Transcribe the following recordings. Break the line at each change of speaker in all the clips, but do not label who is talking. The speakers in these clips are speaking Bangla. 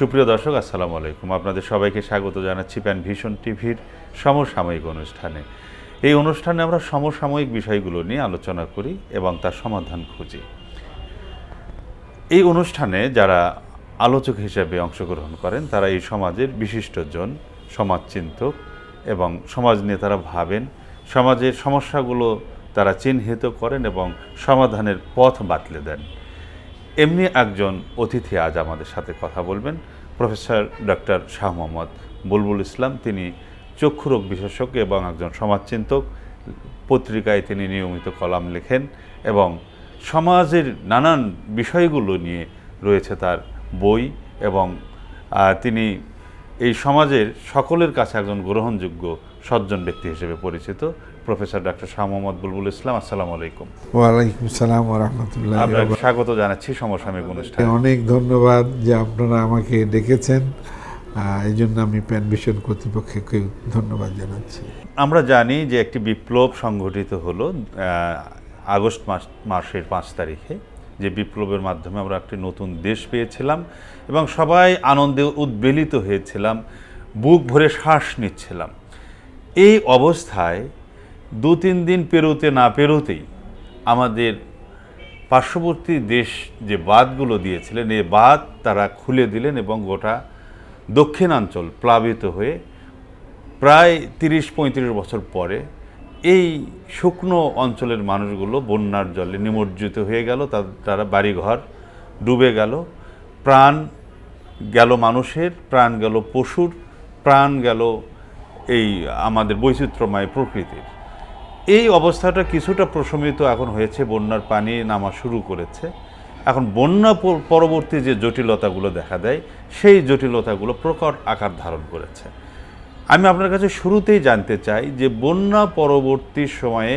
সুপ্রিয় দর্শক, আসসালামু আলাইকুম। আপনাদের সবাইকে স্বাগত জানাচ্ছি প্যান ভীষণ টিভির সমসাময়িক অনুষ্ঠানে। এই অনুষ্ঠানে আমরা সমসাময়িক বিষয়গুলো নিয়ে আলোচনা করি এবং তার সমাধান খুঁজি। এই অনুষ্ঠানে যারা আলোচক হিসেবে অংশগ্রহণ করেন, তারা এই সমাজের বিশিষ্টজন সমাজচিন্তক এবং সমাজ নিয়ে তারা ভাবেন। সমাজের সমস্যাগুলো তারা চিহ্নিত করেন এবং সমাধানের পথ বাতলে দেন। এমনি একজন অতিথি আজ আমাদের সাথে কথা বলবেন। প্রফেসর ডক্টর শাহ মোহাম্মদ বুলবুল ইসলাম, তিনি চক্ষুরোগ বিশেষজ্ঞ এবং একজন সমাজচিন্তক। পত্রিকায় তিনি নিয়মিত কলাম লেখেন এবং সমাজের নানান বিষয়গুলো নিয়ে রয়েছে তার বই এবং তিনি এই সমাজের সকলের কাছে একজন গ্রহণযোগ্য সজ্জন ব্যক্তি হিসেবে পরিচিত। প্রফেসর ডক্টর শাহ মোহাম্মদ বুলবুল ইসলাম আসসালামু আলাইকুম।
ওয়ালাইকুম সালাম রহমতুল্লাহ
আপনাকে স্বাগত জানাচ্ছি সমসাময়িক অনুষ্ঠানে।
অনেক ধন্যবাদ যে আপনারা আমাকে ডেকেছেন। এই জন্য আমি প্যান ভিশন কর্তৃপক্ষকে ধন্যবাদ জানাচ্ছি।
আমরা জানি যে একটি বিপ্লব সংঘটিত হলো আগস্ট মাস মাসের পাঁচ তারিখে। যে বিপ্লবের মাধ্যমে আমরা একটি নতুন দেশ পেয়েছিলাম এবং সবাই আনন্দে উদ্বেলিত হয়েছিলাম বুক ভরে শ্বাস নিচ্ছিলাম। এই অবস্থায় দু তিন দিন পেরোতে না পেরোতেই আমাদের পার্শ্ববর্তী দেশ যে বাঁধগুলো দিয়েছিলেন এই বাঁধ তারা খুলে দিলেন এবং গোটা দক্ষিণাঞ্চল প্লাবিত হয়ে প্রায় তিরিশ, পঁয়ত্রিশ বছর পরে এই শুকনো অঞ্চলের মানুষগুলো বন্যার জলে নিমজ্জিত হয়ে গেল তারা বাড়িঘর ডুবে গেল। প্রাণ গেল মানুষের, প্রাণ গেল পশুর, প্রাণ গেল এই আমাদের বৈচিত্র্যময় প্রকৃতির। এই অবস্থাটা কিছুটা প্রশমিত এখন হয়েছে বন্যার পানি নামা শুরু করেছে। এখন বন্যা পরবর্তী যে জটিলতাগুলো দেখা দেয় সেই জটিলতাগুলো প্রকট আকার ধারণ করেছে। আমি আপনার কাছে শুরুতেই জানতে চাই যে বন্যা পরবর্তী সময়ে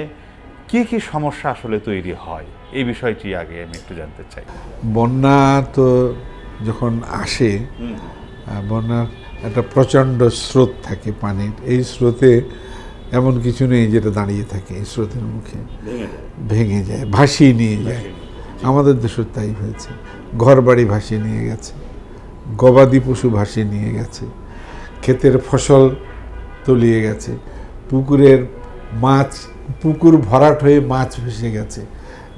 কি কি সমস্যা আসলে তৈরি হয়? এই বিষয়টি আগে আমি একটু জানতে চাই।
বন্যা তো যখন আসে বন্যার একটা প্রচণ্ড স্রোত থাকে পানির। এই স্রোতে এমন কিছু নেই যেটা দাঁড়িয়ে থাকে স্রোতের মুখে। ভেঙে যায়। ভাসিয়ে নিয়ে যায়। আমাদের দেশের তাই হয়েছে। ঘর বাড়ি ভাসিয়ে নিয়ে গেছে। গবাদি পশু ভাসিয়ে নিয়ে গেছে। ক্ষেতের ফসল তলিয়ে গেছে। পুকুরের মাছ পুকুর ভরাট হয়ে মাছ ভেসে গেছে।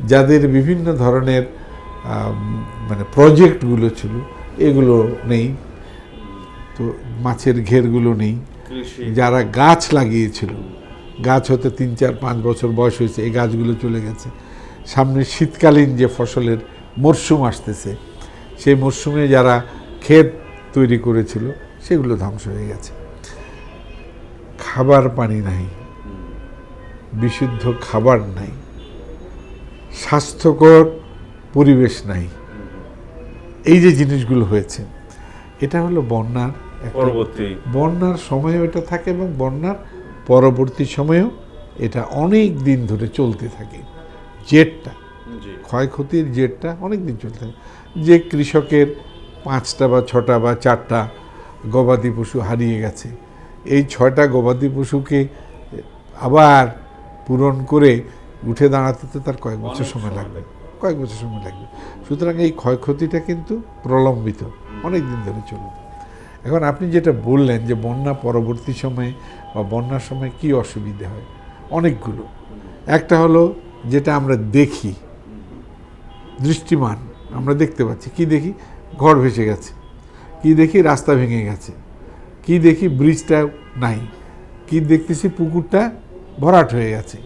যাদের বিভিন্ন ধরনের মানে প্রজেক্টগুলো ছিল এগুলো নেই। তো মাছের ঘেরগুলো নেই। যারা গাছ লাগিয়েছিল, গাছ হতে তিন, চার, পাঁচ বছর বয়স হয়েছে, এই গাছগুলো চলে গেছে। সামনে শীতকালীন যে ফসলের মরশুম আসতেছে, সেই মরশুমে যারা ক্ষেত তৈরি করেছিল, সেগুলো ধ্বংস হয়ে গেছে। খাবার পানি নাই, বিশুদ্ধ খাবার নাই, স্বাস্থ্যকর পরিবেশ নাই। এই যে জিনিসগুলো হয়েছে, এটা হলো বন্যার
পরবর্তী।
বন্যার সময়ও এটা থাকে এবং বন্যার পরবর্তী সময়েও এটা অনেক দিন ধরে চলতে থাকে। জেটটা ক্ষয়ক্ষতির জেটটা অনেক দিন চলতে থাকে। যে কৃষকের পাঁচটা বা ছটা বা চারটা গবাদি পশু হারিয়ে গেছে এই ছয়টা গবাদি পশুকে আবার পূরণ করে উঠে দাঁড়াতে তো তার কয়েক বছর সময় লাগবে। কয়েক বছর সময় লাগবে। সুতরাং এই ক্ষয়ক্ষতিটা কিন্তু প্রলম্বিত অনেক দিন ধরে চলবে। এখন আপনি যেটা বললেন যে বন্যা পরবর্তী সময়ে বা বন্যার সময় কি অসুবিধে হয়? অনেকগুলো। একটা হলো যেটা আমরা দেখি দৃষ্টিমান আমরা দেখতে পাচ্ছি। কি দেখি? ঘর ভেসে গেছে। কি দেখি? রাস্তা ভেঙে গেছে। কি দেখি? ব্রিজটা নাই। কি দেখতেছি? পুকুরটা ভরাট হয়ে গেছে।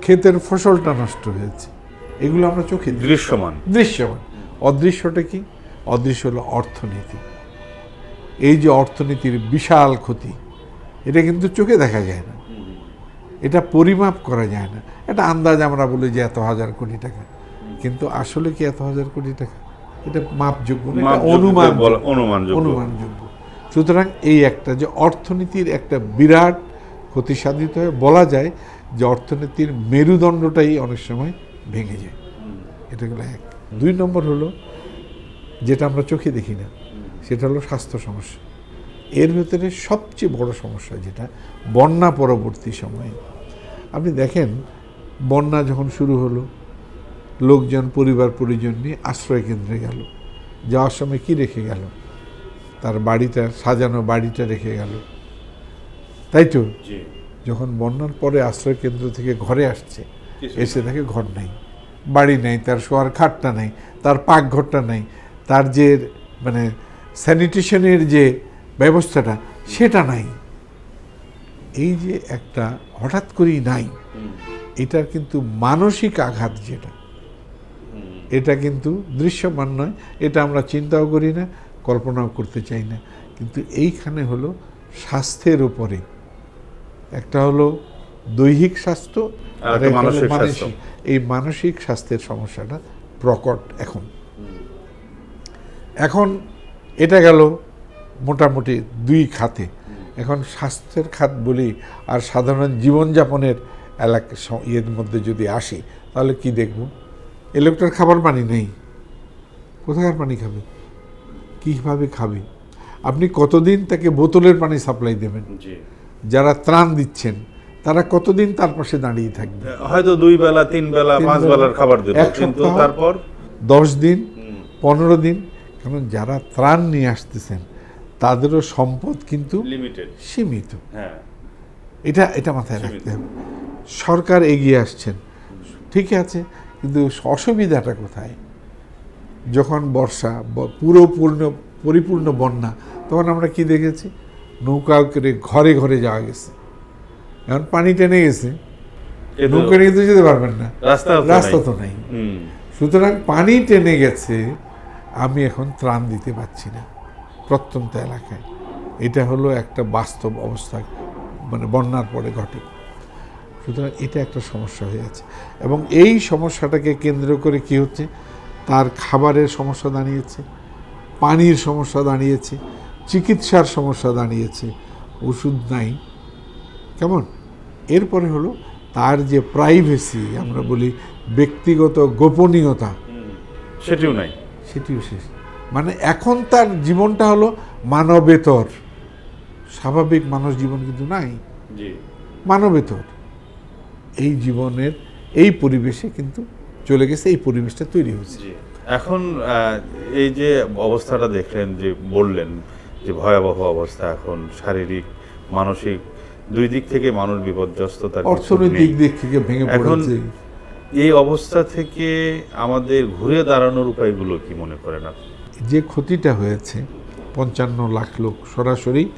ক্ষেতের ফসলটা নষ্ট হয়েছে। এগুলো আমরা চোখে
দৃশ্যমান।
দৃশ্যমান। অদৃশ্যটা কি? অদৃশ্য হলো অর্থনীতি। এই যে অর্থনীতির বিশাল ক্ষতি এটা কিন্তু চোখে দেখা যায় না। এটা পরিমাপ করা যায় না। এটা আন্দাজ আমরা বলি যে এত হাজার কোটি টাকা। কিন্তু আসলে কি এত হাজার কোটি টাকা? এটা মাপযোগ্য অনুমান
অনুমানযোগ্য।
সুতরাং এই একটা যে অর্থনীতির একটা বিরাট ক্ষতি সাধিত হয়ে বলা যায় যে অর্থনীতির মেরুদণ্ডটাই অনেক সময় ভেঙে যায়। এটা হলো এক। দুই নম্বর হলো যেটা আমরা চোখে দেখি না সেটা হলো স্বাস্থ্য সমস্যা। এর ভেতরে সবচেয়ে বড় সমস্যা যেটা বন্যা পরবর্তী সময়ে। আপনি দেখেন বন্যা যখন শুরু হলো লোকজন পরিবার পরিজন নিয়ে আশ্রয় কেন্দ্রে গেল। যাওয়ার সময় কি রেখে গেল? তার বাড়িটা সাজানো বাড়িটা রেখে গেল। তাই তো? যখন বন্যার পরে আশ্রয় কেন্দ্র থেকে ঘরে আসছে এসে দেখে ঘর নেই। বাড়ি নেই তার শোয়ার খাটটা নেই তার পাকঘরটা নেই। তার যে মানে স্যানিটেশনের যে ব্যবস্থাটা সেটা নাই। এই যে একটা হঠাৎ করেই নাই এটার কিন্তু মানসিক আঘাত যেটা। এটা কিন্তু দৃশ্যমান নয় এটা আমরা চিন্তাও করি না কল্পনাও করতে চাই না। কিন্তু এইখানে হলো স্বাস্থ্যের উপরে। একটা হলো দৈহিক স্বাস্থ্য
আর। মানসিক
এই মানসিক স্বাস্থ্যের সমস্যাটা প্রকট এখন। এখন এটা গেল মোটামুটি দুই খাতে। এখন স্বাস্থ্যের খাত বলি আর সাধারণ জীবনযাপনের এলাকা ইয়ের মধ্যে যদি আসি তাহলে কি দেখব? এ লোকটার খাবার পানি নেই। কোথাকার পানি খাবে? কীভাবে খাবে? আপনি কতদিন তাকে বোতলের পানি সাপ্লাই দেবেন? যারা ত্রাণ দিচ্ছেন তারা কতদিন তার পাশে দাঁড়িয়ে থাকবে?
হয়তো দুই বেলা তিন বেলা পাঁচ বেলার খাবার
এক
কিন্তু। তারপর
দশ দিন পনেরো দিন কারণ যারা ত্রাণ নিয়ে আসতেছেন তাদেরও সম্পদ কিন্তু
লিমিটেড
সীমিত।
হ্যাঁ।
এটা এটা মাথায় রাখতে হবে। সরকার এগিয়ে আসছেন। ঠিক আছে কিন্তু অসুবিধাটা কোথায়? যখন বর্ষা ব- পুরো পূর্ণ পরিপূর্ণ বন্যা তখন আমরা কি দেখেছি? নৌকা করে ঘরে ঘরে যাওয়া গেছে। এখন পানি টেনে গেছে। নৌকা নিয়ে তো যেতে পারবেন না।
রাস্তা
রাস্তা। তো নেই। সুতরাং পানি টেনে গেছে আমি এখন ত্রাণ দিতে পারছি না প্রত্যন্ত এলাকায়। এটা হলো একটা বাস্তব অবস্থা মানে বন্যার পরে ঘটে। সুতরাং এটা একটা সমস্যা হয়ে আছে। এবং এই সমস্যাটাকে কেন্দ্র করে কি হচ্ছে? তার খাবারের সমস্যা দাঁড়িয়েছে, পানির সমস্যা দাঁড়িয়েছে, চিকিৎসার সমস্যা দাঁড়িয়েছে, ওষুধ নাই। কেমন? এরপরে হলো তার যে প্রাইভেসি আমরা বলি ব্যক্তিগত গোপনীয়তা
সেটিও নাই।
সেটিও শেষ। মানে এখন তার জীবনটা হলো মানবেতর। স্বাভাবিক মানুষ জীবন কিন্তু নাই। মানবেতর। এই জীবনের এই পরিবেশে কিন্তু চলে গেছে এই পরিবেশটা তৈরি হয়েছে।
এখন এই যে অবস্থাটা দেখলেন যে বললেন যে ভয়াবহ অবস্থা এখন শারীরিক মানসিক দুই দিক থেকে মানুষ বিপর্যস্ততার কিছু
অর্থনৈতিক দিক থেকে ভেঙে পড়েছে।
এই অবস্থা থেকে আমাদের ঘুরে দাঁড়ানোর উপায়গুলো কি মনে করেন আপনি?
যে ক্ষতিটা হয়েছে পঞ্চান্ন লাখ লোক সরাসরি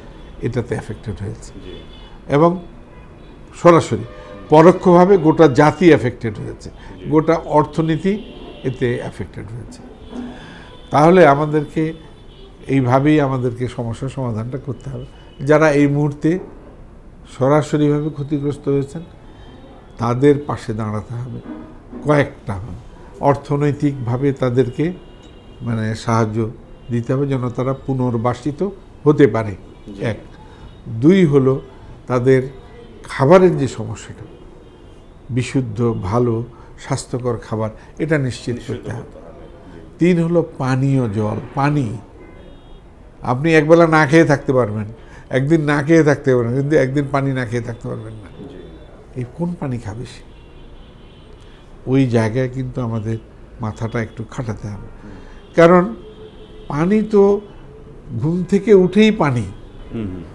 এটাতে এফেক্টেড হয়েছে। এবং সরাসরি পরোক্ষভাবে গোটা জাতি এফেক্টেড হয়েছে। গোটা অর্থনীতি এতে এফেক্টেড হয়েছে। তাহলে আমাদেরকে এইভাবেই আমাদেরকে সমস্যার সমাধানটা করতে হবে। যারা এই মুহূর্তে সরাসরিভাবে ক্ষতিগ্রস্ত হয়েছেন তাদের পাশে দাঁড়াতে হবে কয়েকটা অর্থনৈতিকভাবে তাদেরকে মানে সাহায্য দিতে হবে যেন তারা পুনর্বাসিত হতে পারে। এক। দুই হলো তাদের খাবারের যে সমস্যাটা বিশুদ্ধ ভালো স্বাস্থ্যকর খাবার এটা নিশ্চিত করতে হবে। তিন হলো পানীয় জল পানি। আপনি একবেলা না খেয়ে থাকতে পারবেন। একদিন না খেয়ে থাকতে পারবেন কিন্তু একদিন পানি না খেয়ে থাকতে পারবেন না। এই কোন পানি খাবে সে? ওই জায়গায় কিন্তু আমাদের মাথাটা একটু খাটাতে হবে। কারণ পানি তো ঘুম থেকে উঠেই পানি।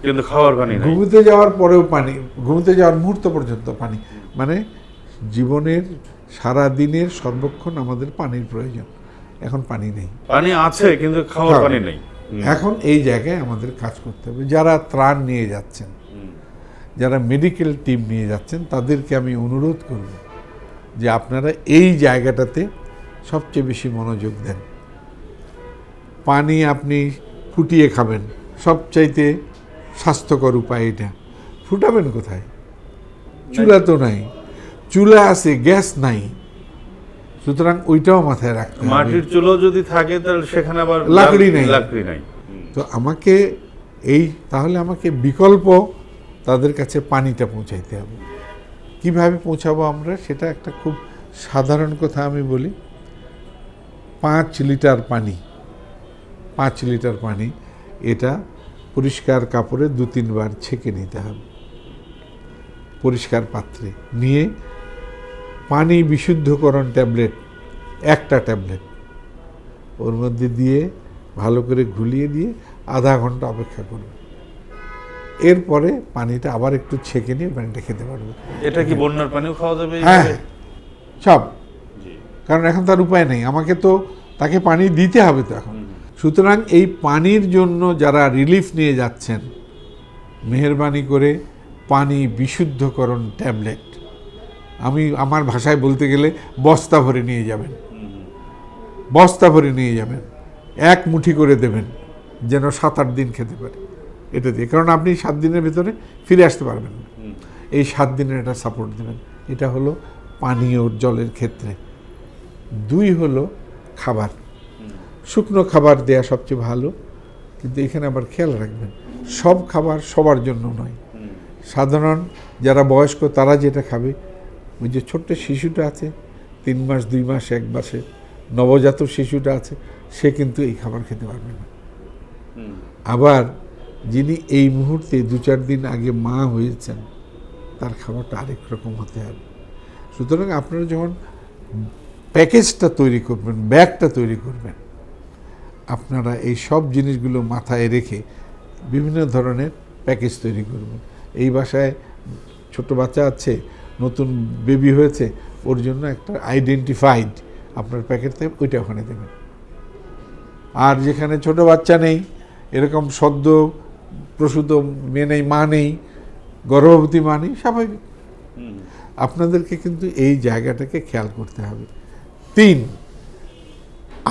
কিন্তু খাওয়ার পানি
ঘুমোতে যাওয়ার পরেও পানি ঘুমোতে যাওয়ার মুহূর্ত পর্যন্ত পানি। মানে জীবনের সারা দিনের সর্বক্ষণ আমাদের পানির প্রয়োজন। এখন পানি নেই।
পানি আছে কিন্তু খাওয়ার পানি নেই।
এখন এই জায়গায় আমাদের কাজ করতে হবে। যারা ত্রাণ নিয়ে যাচ্ছেন। যারা মেডিকেল টিম নিয়ে যাচ্ছেন তাদেরকে আমি অনুরোধ করব যে আপনারা এই জায়গাটাতে সবচেয়ে বেশি মনোযোগ দেন। পানি আপনি ফুটিয়ে খাবেন সবচাইতে স্বাস্থ্যকর উপায় এটা। ফুটাবেন কোথায়? চুলা তো নাই। চুলা আছে গ্যাস নাই। সুতরাং ওইটাও মাথায় রাখতে
মাটির চুলো যদি থাকে তাহলে সেখানে আবার
লাকড়ি নেই।
লাকড়ি নাই।
তো আমাকে এই তাহলে আমাকে বিকল্প তাদের কাছে পানিটা পৌঁছাইতে হবে। কীভাবে পৌঁছাবো আমরা? সেটা একটা খুব সাধারণ কথা আমি বলি। পাঁচ লিটার পানি, পাঁচ লিটার পানি, এটা পরিষ্কার কাপড়ে দু তিনবার ছেঁকে নিতে হবে। পরিষ্কার পাত্রে নিয়ে পানি বিশুদ্ধকরণ ট্যাবলেট, একটা ট্যাবলেট, ওর মধ্যে দিয়ে ভালো করে ঘুলিয়ে দিয়ে আধা ঘণ্টা অপেক্ষা করবে। এরপরে পানিটা আবার একটু ছেঁকে নিয়ে পানিটা খেতে পারবে।
এটা কি বন্যার পানিও খাওয়া যাবে
হ্যাঁ? সব। কারণ এখন তার উপায় নেই। আমাকে তো তাকে পানি দিতে হবে তো এখন। সুতরাং এই পানির জন্য যারা রিলিফ নিয়ে যাচ্ছেন মেহরবানি করে পানি বিশুদ্ধকরণ ট্যাবলেট। আমি আমার ভাষায় বলতে গেলে বস্তা ভরে নিয়ে যাবেন। বস্তা ভরে নিয়ে যাবেন। এক মুঠি করে দেবেন যেন সাত আট দিন খেতে পারে। এটা দিয়ে। কারণ আপনি সাত দিনের ভিতরে ফিরে আসতে পারবেন না। এই সাত দিনের একটা সাপোর্ট দেবেন। এটা হলো পানীয় জলের ক্ষেত্রে। দুই হলো খাবার। শুকনো খাবার দেয়া সবচেয়ে ভালো। কিন্তু এখানে আবার খেয়াল রাখবেন সব খাবার সবার জন্য নয়। সাধারণ যারা বয়স্ক তারা যেটা খাবে ওই যে ছোট্ট শিশুটা আছে তিন মাস দুই মাস এক মাসে নবজাত শিশুটা আছে সে কিন্তু এই খাবার খেতে পারবে না। আবার যিনি এই মুহূর্তে দু চার দিন আগে মা হয়েছেন, তার খাবারটা আরেক রকম হতে হবে। সুতরাং আপনারা যখন প্যাকেজটা তৈরি করবেন, ব্যাগটা তৈরি করবেন, আপনারা এই সব জিনিসগুলো মাথায় রেখে বিভিন্ন ধরনের প্যাকেজ তৈরি করবেন। এই বাসায় ছোট বাচ্চা আছে, নতুন বেবি হয়েছে, ওর জন্য একটা আইডেন্টিফাইড আপনার প্যাকেট থেকে ওইটা ওখানে দেবেন। আর যেখানে ছোট বাচ্চা নেই, এরকম সদ্য প্রসূত মেয়ে নেই মা নেই গর্ভবতী মা নেই স্বাভাবিক আপনাদেরকে কিন্তু এই জায়গাটাকে খেয়াল করতে হবে। তিন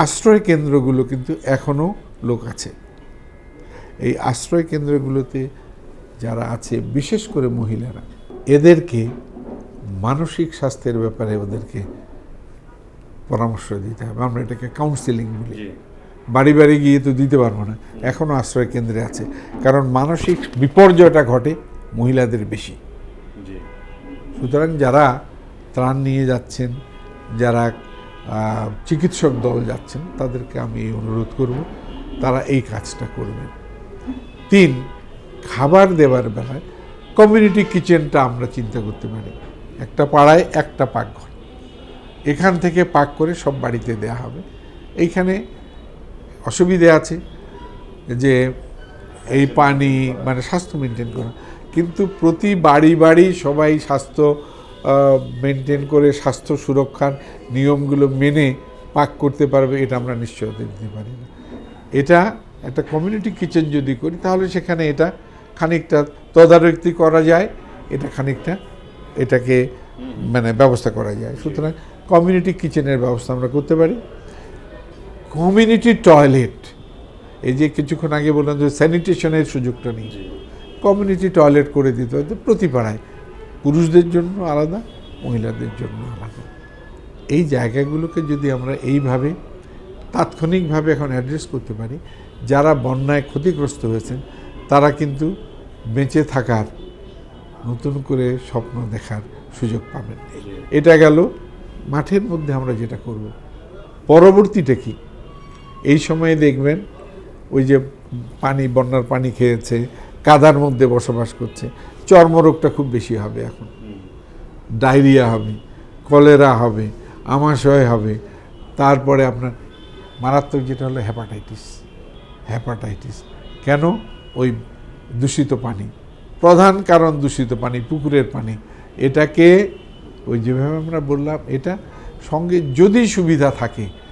আশ্রয় কেন্দ্রগুলো কিন্তু এখনও লোক আছে। এই আশ্রয় কেন্দ্রগুলোতে যারা আছে বিশেষ করে মহিলারা এদেরকে মানসিক স্বাস্থ্যের ব্যাপারে ওদেরকে পরামর্শ দিতে হবে। আমরা এটাকে কাউন্সিলিং বলি। বাড়ি বাড়ি গিয়ে তো দিতে পারব না। এখনও আশ্রয় কেন্দ্রে আছে। কারণ মানসিক বিপর্যয়টা ঘটে মহিলাদের বেশি। সুতরাং যারা ত্রাণ নিয়ে যাচ্ছেন যারা চিকিৎসক দল যাচ্ছেন তাদেরকে আমি এই অনুরোধ করব তারা এই কাজটা করবেন। তিন খাবার দেওয়ার বেলায় কমিউনিটি কিচেনটা আমরা চিন্তা করতে পারি। একটা পাড়ায় একটা পাকঘর। এখান থেকে পাক করে সব বাড়িতে দেয়া হবে। এইখানে অসুবিধে আছে যে এই পানি মানে স্বাস্থ্য মেনটেন করা। কিন্তু প্রতি বাড়ি বাড়ি সবাই স্বাস্থ্য মেনটেন করে স্বাস্থ্য সুরক্ষার নিয়মগুলো মেনে পাক করতে পারবে, এটা আমরা নিশ্চয়তা দিতে পারি না। এটা একটা কমিউনিটি কিচেন যদি করি, তাহলে সেখানে এটা খানিকটা তদারকি করা যায়, এটা খানিকটা এটাকে মানে ব্যবস্থা করা যায়। সুতরাং কমিউনিটি কিচেনের ব্যবস্থা আমরা করতে পারি। কমিউনিটি টয়লেট এই যে কিছুক্ষণ আগে বললাম যে স্যানিটেশনের সুযোগটা নেই। কমিউনিটি টয়লেট করে দিতে হয়তো প্রতি পাড়ায় পুরুষদের জন্য আলাদা মহিলাদের জন্য আলাদা। এই জায়গাগুলোকে যদি আমরা এইভাবে তাৎক্ষণিকভাবে এখন অ্যাড্রেস করতে পারি যারা বন্যায় ক্ষতিগ্রস্ত হয়েছেন তারা কিন্তু বেঁচে থাকার নতুন করে স্বপ্ন দেখার সুযোগ পাবেন। এটা গেল মাঠের মধ্যে আমরা যেটা করব। পরবর্তীটা কি? এই সময়ে দেখবেন ওই যে পানি, বন্যার পানি খেয়েছে, কাদার মধ্যে বসবাস করছে। চর্মরোগটা খুব বেশি হবে এখন। ডায়রিয়া হবে, কলেরা হবে, আমাশয় হবে। তারপরে আপনার মারাত্মক যেটা হলো হ্যাপাটাইটিস হ্যাপাটাইটিস কেন? ওই দূষিত পানি। প্রধান কারণ দূষিত পানি, পুকুরের পানি। এটাকে ওই যেভাবে আমরা বললাম, এটা সঙ্গে যদি সুবিধা থাকে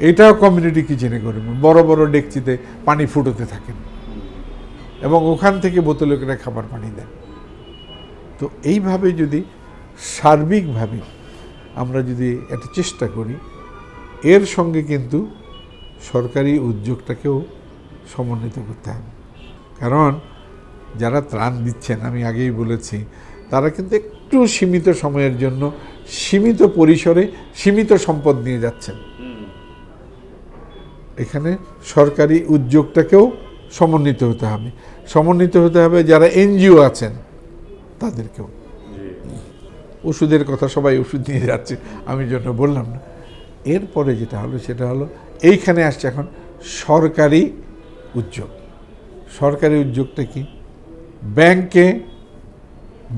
এটাও কমিউনিটি কিচেনে করবেন বড় বড় ডেকচিতে পানি ফুটোতে থাকেন। এবং ওখান থেকে বোতলে করে খাবার পানি দেন। তো এইভাবে যদি সার্বিকভাবে আমরা যদি একটা চেষ্টা করি, এর সঙ্গে কিন্তু সরকারি উদ্যোগটাকেও সমন্বিত করতে হবে। কারণ যারা ত্রাণ দিচ্ছেন, আমি আগেই বলেছি, তারা কিন্তু একটু সীমিত সময়ের জন্য সীমিত পরিসরে সীমিত সম্পদ নিয়ে যাচ্ছেন। এখানে সরকারি উদ্যোগটাকেও সমন্বিত হতে হবে। সমন্বিত হতে হবে যারা এনজিও আছেন, তাদেরকেও। ওষুধের কথা সবাই ওষুধ নিয়ে যাচ্ছে, আমি জন্য বললাম না। এরপরে যেটা হলো, সেটা হলো এইখানে আসছে এখন সরকারি উদ্যোগ। সরকারি উদ্যোগটা কি? ব্যাংকে,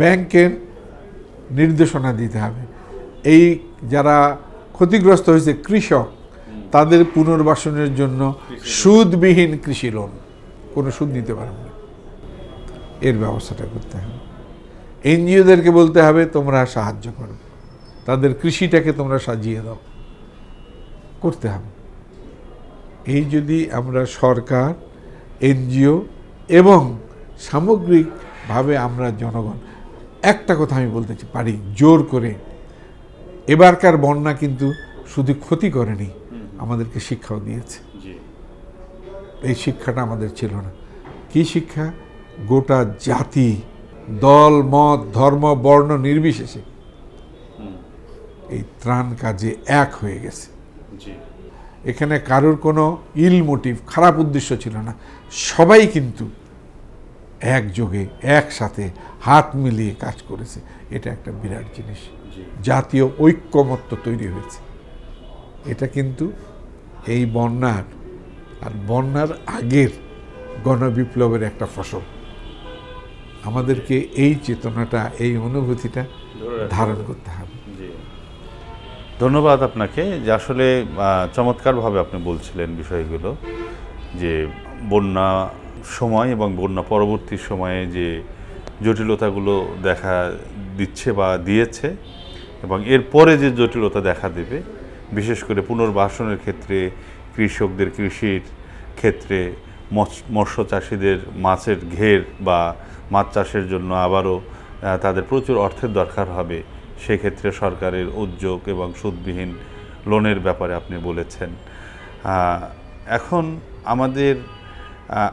ব্যাংকের নির্দেশনা দিতে হবে। এই যারা ক্ষতিগ্রস্ত হয়েছে কৃষক তাদের পুনর্বাসনের জন্য সুদবিহীন কৃষি লোন। কোনো সুদ নিতে পারবে না। এর ব্যবস্থাটা করতে হবে। এনজিওদেরকে বলতে হবে, তোমরা সাহায্য করো। তাদের কৃষিটাকে তোমরা সাজিয়ে দাও। করতে হবে। এই যদি আমরা সরকার, এনজিও এবং সামগ্রিকভাবে আমরা জনগণ, একটা কথা আমি বলতে পারি, জোর করে। এবারকার বন্যা কিন্তু শুধু ক্ষতি করেনি। আমাদেরকে শিক্ষাও দিয়েছে। এই শিক্ষাটা আমাদের ছিল না। কি শিক্ষা? গোটা জাতি দল মত ধর্ম বর্ণ নির্বিশেষে এই ত্রাণ কাজে এক হয়ে গেছে। এখানে কারোর কোনো ইল মোটিভ খারাপ উদ্দেশ্য ছিল না। সবাই কিন্তু একযোগে একসাথে হাত মিলিয়ে কাজ করেছে। এটা একটা বিরাট জিনিস। জাতীয় ঐক্যমত্য তৈরি হয়েছে। এটা কিন্তু এই বন্যার আর বন্যার আগের গণবিপ্লবের একটা ফসল। আমাদেরকে এই চেতনাটা এই অনুভূতিটা ধারণ করতে হবে।
ধন্যবাদ আপনাকে। যে আসলে চমৎকারভাবে আপনি বলছিলেন বিষয়গুলো যে বন্যা সময় এবং বন্যা পরবর্তী সময়ে যে জটিলতাগুলো দেখা দিচ্ছে বা দিয়েছে এবং এরপরে যে জটিলতা দেখা দেবে বিশেষ করে পুনর্বাসনের ক্ষেত্রে, কৃষকদের কৃষির ক্ষেত্রে, মৎস- মৎস্য চাষিদের মাছের ঘের বা মাছ চাষের জন্য আবারও তাদের প্রচুর অর্থের দরকার হবে। সেক্ষেত্রে সরকারের উদ্যোগ এবং সুদবিহীন লোনের ব্যাপারে আপনি বলেছেন। এখন আমাদের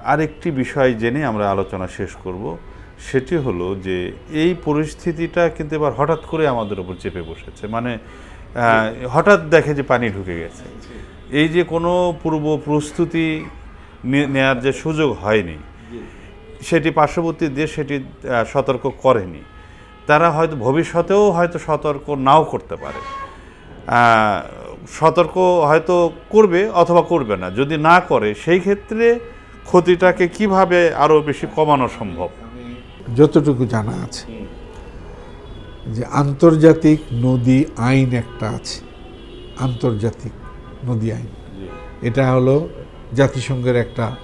আরেকটি বিষয় জেনে আমরা আলোচনা শেষ করব। সেটি হলো যে, এই পরিস্থিতিটা কিন্তু এবার হঠাৎ করে আমাদের উপর চেপে বসেছে। মানে হঠাৎ দেখে যে পানি ঢুকে গেছে। এই যে কোনো পূর্ব প্রস্তুতি নেয়ার যে সুযোগ হয়নি, সেটি পার্শ্ববর্তী দেশ সেটি সতর্ক করেনি। তারা হয়তো ভবিষ্যতেও হয়তো সতর্ক নাও করতে পারে। সতর্ক হয়তো করবে অথবা করবে না। যদি না করে, সেই ক্ষেত্রে ক্ষতিটাকে কীভাবে আরও বেশি কমানো সম্ভব?
যতটুকু জানা আছে যে আন্তর্জাতিক নদী আইন একটা আছে। আন্তর্জাতিক নদী আইন। এটা হলো জাতিসংঘের একটা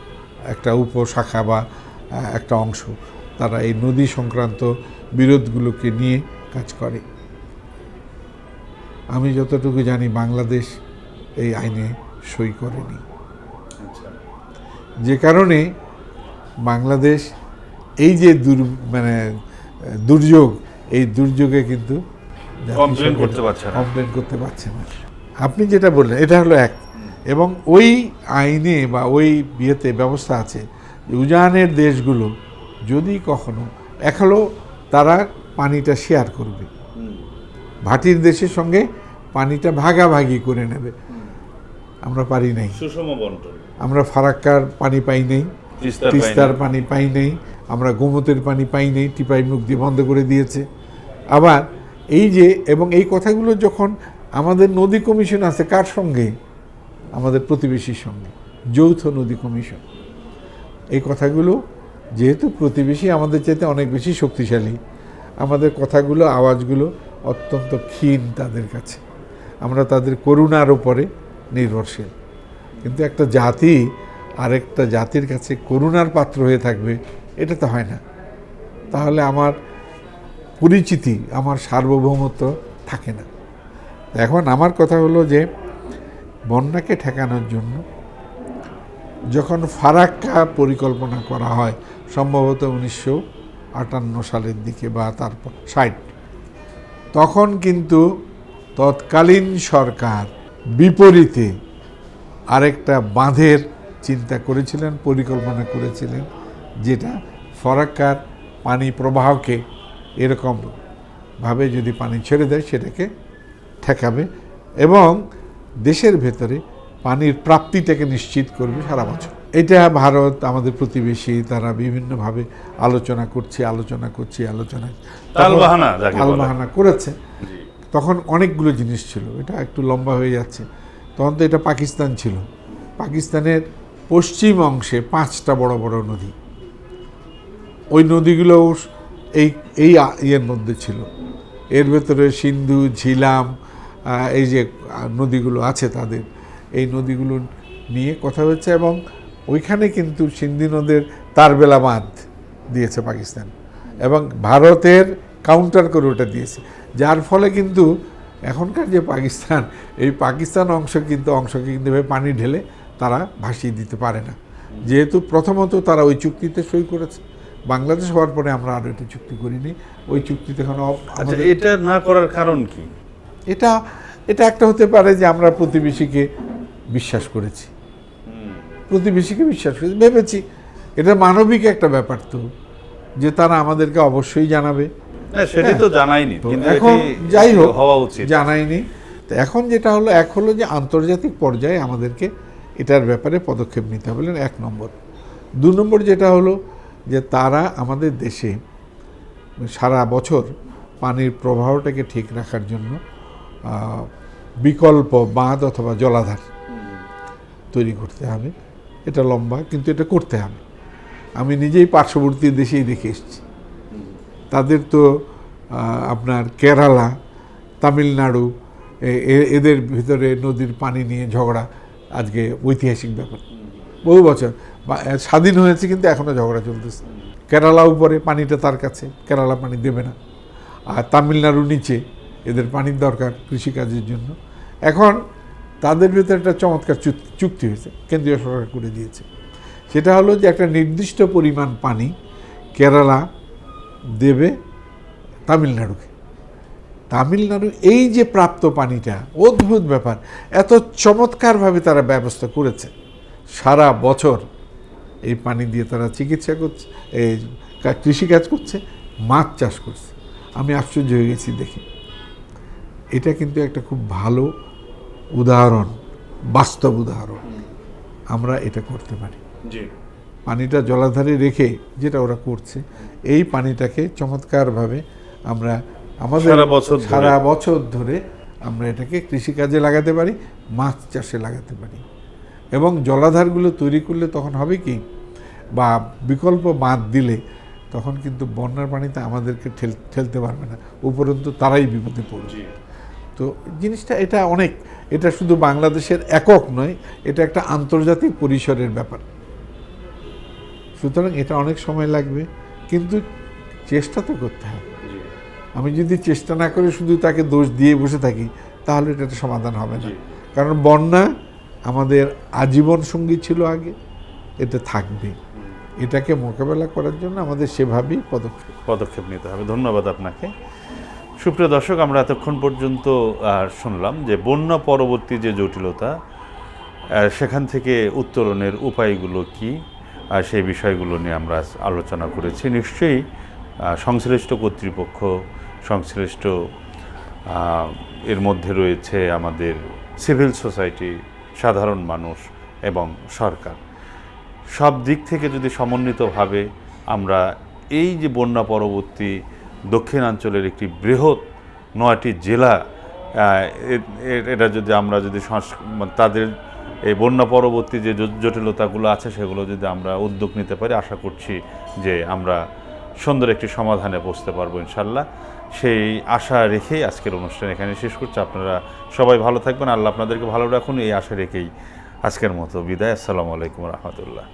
একটা উপশাখা বা একটা অংশ। তারা এই নদী সংক্রান্ত বিরোধগুলোকে নিয়ে কাজ করে। আমি যতটুকু জানি বাংলাদেশ এই আইনে সই করেনি। যে কারণে বাংলাদেশ এই যে দুর মানে দুর্যোগ এই দুর্যোগে কিন্তু
কমপ্লেন করতে পারছে না।
কমপ্লেন করতে পারছে না। আপনি যেটা বললেন এটা হলো এক। এবং ওই আইনে বা ওই বিয়েতে ব্যবস্থা আছে যে উজানের দেশগুলো যদি কখনো এক হলো তারা পানিটা শেয়ার করবে। ভাটির দেশের সঙ্গে পানিটা ভাগাভাগি করে নেবে। আমরা পারি নাই।
সুষম বন্টন।
আমরা ফারাক্কার পানি পাই নাই।
তিস্তার
পানি পাই নাই। আমরা গোমতের পানি পাই নাই, টিপাই মুখ দিয়ে বন্ধ করে দিয়েছে। আবার এই যে, এবং এই কথাগুলো যখন আমাদের নদী কমিশন আছে, কার সঙ্গে? আমাদের প্রতিবেশীর সঙ্গে, যৌথ নদী কমিশন। এই কথাগুলো যেহেতু প্রতিবেশী, আমাদের চাইতে অনেক বেশি শক্তিশালী। আমাদের কথাগুলো, আওয়াজগুলো অত্যন্ত ক্ষীণ তাদের কাছে। আমরা তাদের করুণার উপরে নির্ভরশীল। কিন্তু একটা জাতি, আরেকটা জাতির কাছে করুণার পাত্র হয়ে থাকবে এটা তো হয় না। তাহলে আমার পরিচিতি, আমার সার্বভৌমত্ব থাকে না। এখন আমার কথা হলো যে, বন্যাকে ঠেকানোর জন্য যখন ফারাক্কা পরিকল্পনা করা হয়, সম্ভবত উনিশশো আটান্ন সালের দিকে বা তারপর ষাট, তখন কিন্তু তৎকালীন সরকার বিপরীতে আরেকটা বাঁধের চিন্তা করেছিলেন, পরিকল্পনা করেছিলেন। যেটা ফরাক্কার পানি প্রবাহকে এরকম ভাবে যদি পানি ছেড়ে দেয় সেটাকে ঠেকাবে এবং দেশের ভেতরে পানির প্রাপ্তিটাকে নিশ্চিত করবে সারা বছর। এটা ভারত আমাদের প্রতিবেশী তারা বিভিন্নভাবে আলোচনা করছে আলোচনা করছে আলোচনা
তালবাহানা
তালবাহানা করেছে। তখন অনেকগুলো জিনিস ছিল এটা একটু লম্বা হয়ে যাচ্ছে। তখন তো এটা পাকিস্তান ছিল। পাকিস্তানের পশ্চিম অংশে পাঁচটা বড় বড় নদী। ওই নদীগুলো এই এই ইয়ের মধ্যে ছিল। এর ভেতরে সিন্ধু, ঝিলাম এই যে নদীগুলো আছে তাদের। এই নদীগুলো নিয়ে কথা হয়েছে এবং ওইখানে কিন্তু সিন্ধি নদের তারবেলা বাঁধ দিয়েছে পাকিস্তান এবং ভারতের কাউন্টার করে ওটা দিয়েছে। যার ফলে কিন্তু এখনকার যে পাকিস্তান, এই পাকিস্তান অংশ কিন্তু, অংশকে কিন্তু পানি ঢেলে তারা ভাসিয়ে দিতে পারে না। যেহেতু প্রথমত তারা ওই চুক্তিতে সই করেছে। বাংলাদেশ হওয়ার পরে আমরা আরও এটা চুক্তি করিনি। ওই চুক্তিতে এখন
আচ্ছা এটা না করার কারণ কি?
এটা এটা একটা হতে পারে যে আমরা প্রতিবেশীকে বিশ্বাস করেছি। প্রতিবেশীকে বিশ্বাস করেছি। ভেবেছি এটা মানবিক একটা ব্যাপার তো যে তারা আমাদেরকে অবশ্যই জানাবে।
সেটি তো জানাইনি
এখন যাই হোক
হওয়া উচিত।
জানায়নি। তো এখন যেটা হলো এক হলো যে আন্তর্জাতিক পর্যায়ে আমাদেরকে এটার ব্যাপারে পদক্ষেপ নিতে হবে। এক নম্বর। দু নম্বর যেটা হলো যে তারা আমাদের দেশে সারা বছর পানির প্রবাহটাকে ঠিক রাখার জন্য বিকল্প বাঁধ অথবা জলাধার তৈরি করতে হবে। এটা লম্বা, কিন্তু এটা করতে হবে। আমি নিজেই পার্শ্ববর্তী দেশেই দেখে এসেছি। তাদের তো আপনার কেরালা, তামিলনাড়ু এদের ভিতরে নদীর পানি নিয়ে ঝগড়া আজকে ঐতিহাসিক ব্যাপার। বহু বছর। স্বাধীন হয়েছে কিন্তু এখনও ঝগড়া চলতেছে। কেরালা উপরে পানিটা তার কাছে, কেরালা পানি দেবে না। আর তামিলনাড়ু নিচে, এদের পানির দরকার কৃষিকাজের জন্য। এখন তাদের ভিতরে একটা চমৎকার চুক- চুক্তি হয়েছে, কেন্দ্রীয় সরকার করে দিয়েছে। সেটা হলো যে একটা নির্দিষ্ট পরিমাণ পানি কেরালা দেবে তামিলনাড়ুকে। তামিলনাড়ু এই যে প্রাপ্ত পানিটা, অদ্ভুত ব্যাপার। এত চমৎকারভাবে তারা ব্যবস্থা করেছে। সারা বছর এই পানি দিয়ে তারা চিকিৎসা করছে এই কৃষিকাজ করছে মাছ চাষ করছে। আমি আশ্চর্য হয়ে গেছি দেখে। এটা কিন্তু একটা খুব ভালো উদাহরণ বাস্তব উদাহরণ। আমরা এটা করতে পারি। পানিটা জলাধারে রেখে যেটা ওরা করছে এই পানিটাকে চমৎকারভাবে আমরা আমাদের।
সারা বছর ধরে
আমরা এটাকে কৃষিকাজে লাগাতে পারি মাছ চাষে লাগাতে পারি। এবং জলাধারগুলো তৈরি করলে তখন হবে কি? বা বিকল্প বাঁধ দিলে তখন কিন্তু বন্যার পানিতে আমাদেরকে ঠেল ঠেলতে পারবে না। উপরন্তু তারাই বিপদে পড়বে। তো জিনিসটা এটা অনেক এটা শুধু বাংলাদেশের একক নয় এটা একটা আন্তর্জাতিক পরিসরের ব্যাপার। সুতরাং এটা অনেক সময় লাগবে কিন্তু চেষ্টা তো করতে হবে। আমি যদি চেষ্টা না করে শুধু তাকে দোষ দিয়ে বসে থাকি তাহলে এটা সমাধান হবে না। কারণ বন্যা আমাদের আজীবন সঙ্গী ছিল আগে এটা থাকবে। এটাকে মোকাবেলা করার জন্য আমাদের সেভাবেই পদক্ষেপ।
পদক্ষেপ নিতে হবে। ধন্যবাদ আপনাকে। সুপ্রিয় দর্শক, আমরা এতক্ষণ পর্যন্ত শুনলাম যে বন্যা পরবর্তী যে জটিলতা সেখান থেকে উত্তরণের উপায়গুলো কি আর সেই বিষয়গুলো নিয়ে আমরা আলোচনা করেছি। নিশ্চয়ই সংশ্লিষ্ট কর্তৃপক্ষ, সংশ্লিষ্ট এর মধ্যে রয়েছে আমাদের সিভিল সোসাইটি সাধারণ মানুষ এবং সরকার। সব দিক থেকে যদি সমন্বিতভাবে আমরা এই যে বন্যা পরবর্তী দক্ষিণাঞ্চলের একটি বৃহৎ নয়টি জেলা এটা যদি আমরা যদি মানে তাদের এই বন্যা পরবর্তী যে জটিলতাগুলো আছে সেগুলো যদি আমরা উদ্যোগ নিতে পারি, আশা করছি যে আমরা সুন্দর একটি সমাধানে পৌঁছতে পারব ইনশাল্লাহ। সেই আশা রেখেই আজকের অনুষ্ঠান এখানে শেষ করছি। আপনারা সবাই ভালো থাকবেন। আল্লাহ আপনাদেরকে ভালো রাখুন, এই আশা রেখেই আজকের মতো বিদায়। আসসালামু আলাইকুম রহমতুল্লাহ।